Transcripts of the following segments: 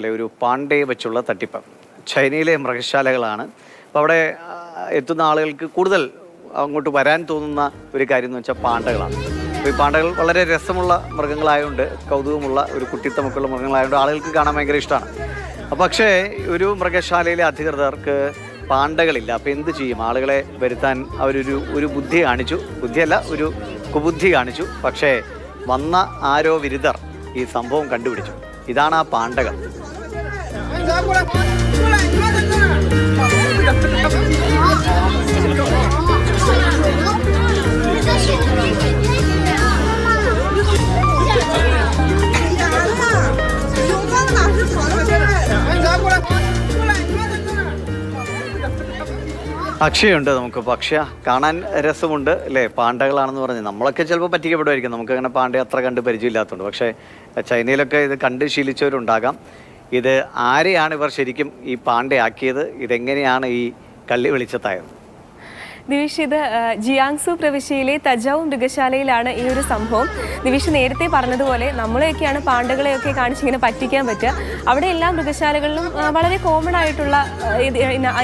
പോലെ ഒരു പാണ്ഡെ വെച്ചുള്ള തട്ടിപ്പ്. ചൈനയിലെ മൃഗശാലകളാണ്. അപ്പോൾ അവിടെ എത്തുന്ന ആളുകൾക്ക് കൂടുതൽ അങ്ങോട്ട് വരാൻ തോന്നുന്ന ഒരു കാര്യം എന്ന് വെച്ചാൽ പാണ്ടകളാണ് അപ്പോൾ ഈ പാണ്ടകൾ വളരെ രസമുള്ള മൃഗങ്ങളായതുകൊണ്ട് കൗതുകമുള്ള ഒരു കുട്ടിത്തമൊക്കെയുള്ള മൃഗങ്ങളായതുകൊണ്ട് ആളുകൾക്ക് കാണാൻ ഭയങ്കര ഇഷ്ടമാണ് അപ്പോൾ പക്ഷേ ഒരു മൃഗശാലയിലെ അധികൃതർക്ക് പാണ്ടകളില്ല അപ്പോൾ എന്ത് ചെയ്യും? ആളുകളെ വരുത്താൻ അവരൊരു ഒരു ബുദ്ധി കാണിച്ചു. ബുദ്ധിയല്ല ഒരു കുബുദ്ധി കാണിച്ചു. പക്ഷേ വന്ന ആരോ വിരുദ്ധർ ഈ സംഭവം കണ്ടുപിടിച്ചു. ഇതാണ് ആ പാണ്ഡകൾ അക്ഷയുണ്ട് നമുക്ക്. പക്ഷ കാണാൻ രസമുണ്ട് അല്ലേ? പാണ്ടകളാണെന്ന് പറഞ്ഞ്. നമ്മളൊക്കെ ചിലപ്പോൾ പറ്റിക്കപ്പെടുമായിരിക്കും. നമുക്ക് അങ്ങനെ പാണ്ഡ അത്ര കണ്ട് പരിചയമില്ലാത്തതുകൊണ്ട് പക്ഷേ ചൈനയിലൊക്കെ ഇത് കണ്ട് ശീലിച്ചവരുണ്ടാകാം. ഇത് ആരെയാണ് ഇവർ ശരിക്കും ഈ പാണ്ഡയാക്കിയത് ഇതെങ്ങനെയാണ് ഈ കള്ളി വെളിച്ചത്തായത്? നിവിഷ് ഇത് ജിയാങ്സു പ്രവിശ്യയിലെ തജാവ് മൃഗശാലയിലാണ് ഈ ഒരു സംഭവം. നിവിഷ് നേരത്തെ പറഞ്ഞതുപോലെ നമ്മളെയൊക്കെയാണ് പാണ്ഡകളെയൊക്കെ കാണിച്ച് ഇങ്ങനെ പറ്റിക്കാൻ പറ്റുക. അവിടെ എല്ലാ മൃഗശാലകളിലും വളരെ കോമൺ ആയിട്ടുള്ള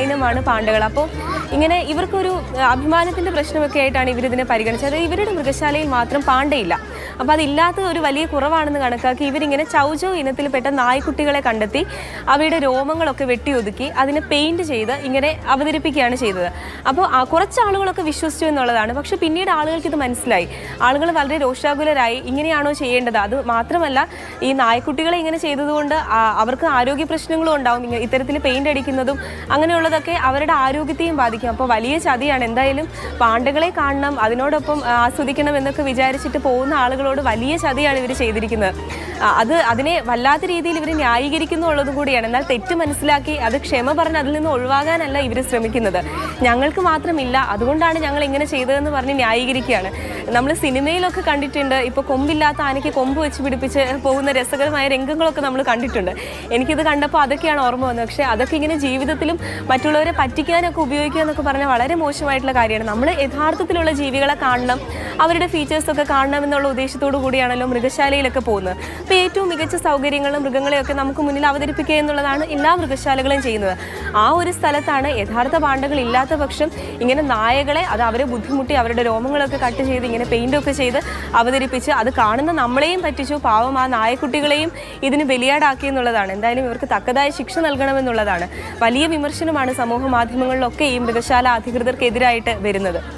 ഇനമാണ് പാണ്ഡകൾ. അപ്പോൾ ഇങ്ങനെ ഇവർക്കൊരു അഭിമാനത്തിന്റെ പ്രശ്നമൊക്കെ ആയിട്ടാണ് ഇവരിതിനെ പരിഗണിച്ചത്. ഇവരുടെ മൃഗശാലയിൽ മാത്രം പാണ്ഡയില്ല അപ്പോൾ അതില്ലാത്ത ഒരു വലിയ കുറവാണെന്ന് കണക്കാക്കി ഇവരിങ്ങനെ ചൗചൗ ഇനത്തിൽപ്പെട്ട നായ്ക്കുട്ടികളെ കണ്ടെത്തി അവയുടെ രോമങ്ങളൊക്കെ വെട്ടിയൊതുക്കി അതിനെ പെയിന്റ് ചെയ്ത് ഇങ്ങനെ അവതരിപ്പിക്കുകയാണ് ചെയ്തത്. അപ്പോൾ കുറച്ച് ആളുകളൊക്കെ വിശ്വസിച്ചു എന്നുള്ളതാണ്. പക്ഷെ പിന്നീട് ആളുകൾക്ക് ഇത് മനസ്സിലായി. ആളുകൾ വളരെ രോഷാകുലരായി ഇങ്ങനെയാണോ ചെയ്യേണ്ടത്? അത് മാത്രമല്ല ഈ നായ്ക്കുട്ടികളെ ഇങ്ങനെ ചെയ്തതുകൊണ്ട് അവർക്ക് ആരോഗ്യ പ്രശ്നങ്ങളും ഉണ്ടാവും. ഇത്തരത്തിൽ പെയിന്റ് അടിക്കുന്നതും അങ്ങനെയുള്ളതൊക്കെ അവരുടെ ആരോഗ്യത്തെയും ബാധിക്കും. അപ്പോൾ വലിയ ചതിയാണ്. എന്തായാലും പാണ്ഡകളെ കാണണം അതിനോടൊപ്പം ആസ്വദിക്കണം എന്നൊക്കെ വിചാരിച്ചിട്ട് പോകുന്ന ആളുകളോട് വലിയ ചതിയാണ് ഇവർ ചെയ്തിരിക്കുന്നത്. അത് അതിനെ വല്ലാത്ത രീതിയിൽ ഇവർ ന്യായീകരിക്കുന്നു ഉള്ളതും കൂടിയാണ്. എന്നാൽ തെറ്റ് മനസ്സിലാക്കി അത് ക്ഷമ പറഞ്ഞ് അതിൽ നിന്ന് ഒഴിവാകാനല്ല ഇവർ ശ്രമിക്കുന്നത്. ഞങ്ങൾക്ക് മാത്രമില്ല. അതുകൊണ്ടാണ് ഞങ്ങൾ ഇങ്ങനെ ചെയ്തതെന്ന് പറഞ്ഞ് ന്യായീകരിക്കുകയാണ്. നമ്മൾ സിനിമയിലൊക്കെ കണ്ടിട്ടുണ്ട്. ഇപ്പോൾ കൊമ്പില്ലാത്ത ആനയ്ക്ക് കൊമ്പ് വെച്ച് പിടിപ്പിച്ച് പോകുന്ന രസകരമായ രംഗങ്ങളൊക്കെ നമ്മൾ കണ്ടിട്ടുണ്ട്. എനിക്കിത് കണ്ടപ്പോൾ അതൊക്കെയാണ് ഓർമ്മ വന്നത്. പക്ഷേ അതൊക്കെ ഇങ്ങനെ ജീവിതത്തിലും മറ്റുള്ളവരെ പറ്റിക്കാനൊക്കെ ഉപയോഗിക്കുക എന്നൊക്കെ പറഞ്ഞാൽ വളരെ മോശമായിട്ടുള്ള കാര്യമാണ്. നമ്മൾ യഥാർത്ഥത്തിലുള്ള ജീവികളെ കാണണം. അവരുടെ ഫീച്ചേഴ്സൊക്കെ കാണണം എന്നുള്ള ഉദ്ദേശത്തോടു കൂടിയാണല്ലോ മൃഗശാലയിലൊക്കെ പോകുന്നത്. അപ്പോൾ ഏറ്റവും മികച്ച സൗകര്യങ്ങളും മൃഗങ്ങളെയൊക്കെ നമുക്ക് മുന്നിൽ അവതരിപ്പിക്കുക എന്നുള്ളതാണ് എല്ലാ മൃഗശാലകളും ചെയ്യുന്നത്. ആ ഒരു സ്ഥലത്താണ് യഥാർത്ഥ പാണ്ഡകൾ ഇല്ലാത്ത പക്ഷം ഇങ്ങനെ നായകളെ അത് അവരെ ബുദ്ധിമുട്ടി അവരുടെ രോമങ്ങളൊക്കെ കട്ട് ചെയ്ത് ഇങ്ങനെ പെയിന്റ് ഒക്കെ ചെയ്ത് അവതരിപ്പിച്ച് അത് കാണുന്ന നമ്മളെയും പറ്റിച്ചു. പാവം ആ നായക്കുട്ടികളെയും ഇതിന് ബലിയാടാക്കി എന്നുള്ളതാണ്. എന്തായാലും ഇവർക്ക് തക്കതായ ശിക്ഷ നൽകണമെന്നുള്ളതാണ്. വലിയ വിമർശനമാണ് സമൂഹ മാധ്യമങ്ങളിലൊക്കെ ഈ മൃഗശാല അധികൃതർക്കെതിരായിട്ട് വരുന്നത്.